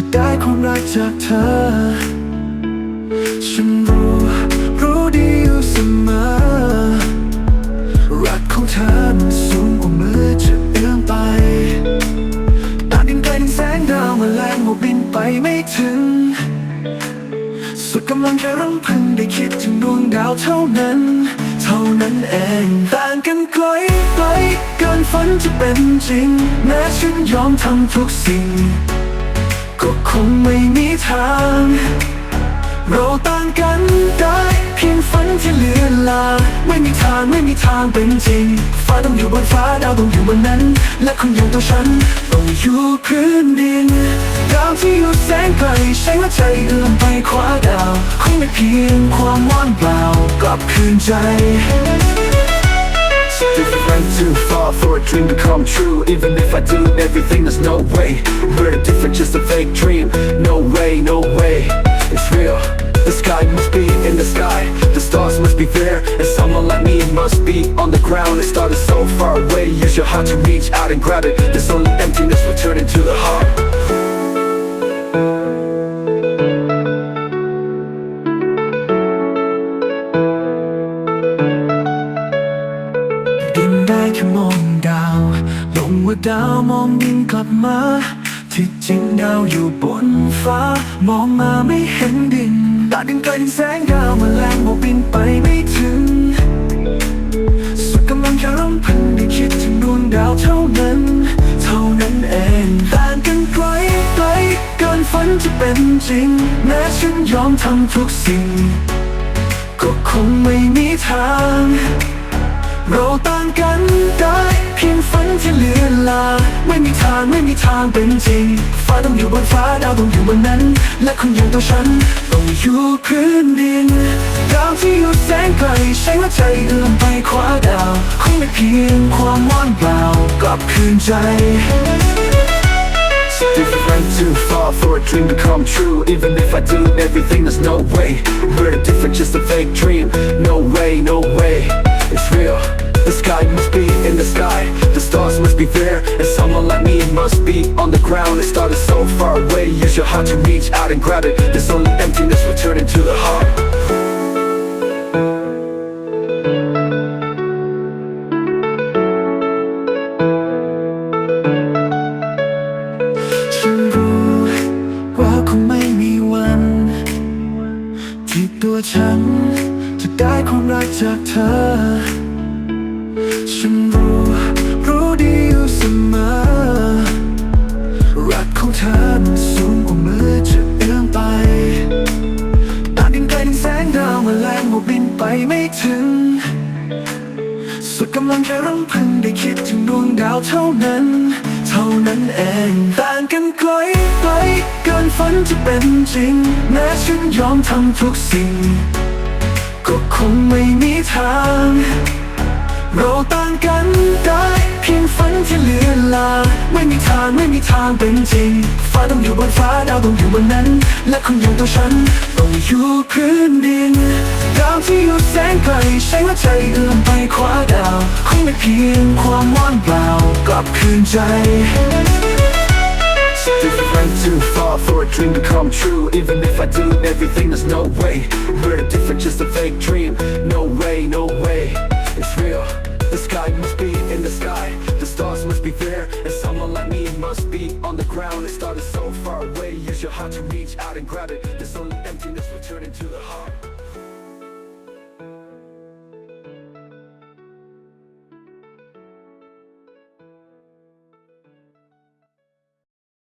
จะได้ความรักจากเธอ ฉันรู้รู้ดีอยู่เสมอ รักของเธอมันสูงกว่ามือจะเอื้อมไปตาดินไกลดินแสงดาวมาแรงโมบินไปไม่ถึง สุดกำลังแค่รำพึงได้คิดถึงดวงดาวเท่านั้น เท่านั้นเองต่างกันไกลไกลเกินฝันจะเป็นจริง แม้ฉันยอมทำทุกสิ่ง ก็คงไม่มีทาง เราต่างกันได้เพียงฝันที่เหลือลา ไม่มีทางไม่มีทางเป็นจริง ฟ้าต้องอยู่บนฟ้าดาวต้องอยู่บนนั้น และคนอย่างตัวฉันต้องอยู่พื้นดิน ดาวที่อยู่แสงไกลใช้หัวใจเอื้อมไปคว้าดาวคงไม่เพียงความว่างเปล่ากลับคืนใจ Different too far for a dream to come true. Even if I do everything, there's no way. We're different, just a fake dream. No way, no way. It's real. The sky must be in the sky. The stars must be there. And someone like me must be on the ground. It started so far away. Use your heart to reach out and grab it. This only emptiness will turn into the heart ค่มองดาว ลงว่าดาวมองดินกลับมา ที่จริงดาวอยู่บนฟ้า มองมาไม่เห็นดินตาดินไกลดินแสงดาวมาแรงโมบินไปไม่ถึง สุดกำลังแค่รำพึงได้คิดถึงดวงดาวเท่านั้น เท่านั้นเองต่างกันไกลไกลเกินฝันจะเป็นจริง แม้ฉันยอมทำทุกสิ่ง ก็คงไม่มีทาง เราต่างกันได้เพียงฝันที่เหลือลา ไม่มีทางไม่มีทางเป็นจริง ฟ้าต้องอยู่บนฟ้าดาวต้องอยู่บนนั้น และคนอย่างตัวฉันต้องอยู่พื้นดิน ดาวที่อยู่แสงไกลใช้หัวใจเอื้อมไปคว้าดาวคงไม่เพียงความว่างเปล่ากลับคืนใจ Different too far for a dream to come true Even if I do everything, there's no way We're different, just a fake dream No way, no way It's real The sky must be in the sky The stars must be there And someone like me must be on the ground It started so far away Use your heart to reach out and grab it There's only emptiness returning to the heart ฉันรู้ว่าคงไม่มีวัน ที่ตัวฉัน จะได้ความรักจากเธอ ฉันรู้รู้ดีอยู่เสมอ รักของเธอมันสูงกว่ามือจะเอื้อมไปตาดินไกลดินแสงดาวมาแรงโมบินไปไม่ถึง สุดกำลังแค่รำพึงได้คิดถึงดวงดาวเท่านั้น เท่านั้นเองต่างกันไกลไกลเกินฝันจะเป็นจริง แม้ฉันยอมทำทุกสิ่ง ก็คงไม่มีทาง เราต่างกันได้เพียงฝันที่เหลือลา ไม่มีทางไม่มีทางเป็นจริง ฟ้าต้องอยู่บนฟ้าดาวต้องอยู่บนนั้น และคนอย่างตัวฉันต้องอยู่พื้นดิน ดาวที่อยู่แสงไกลใช้หัวใจเอื้อมไปคว้าดาวคงไม่เพียงความว่างเปล่ากลับคืนใจ Different too far for a dream to come true Even if I do everything, there's no way We're different, just a fake dream No way, no must be on the ground. It started so far away Use your heart to reach out and grab it. There's only emptiness returning to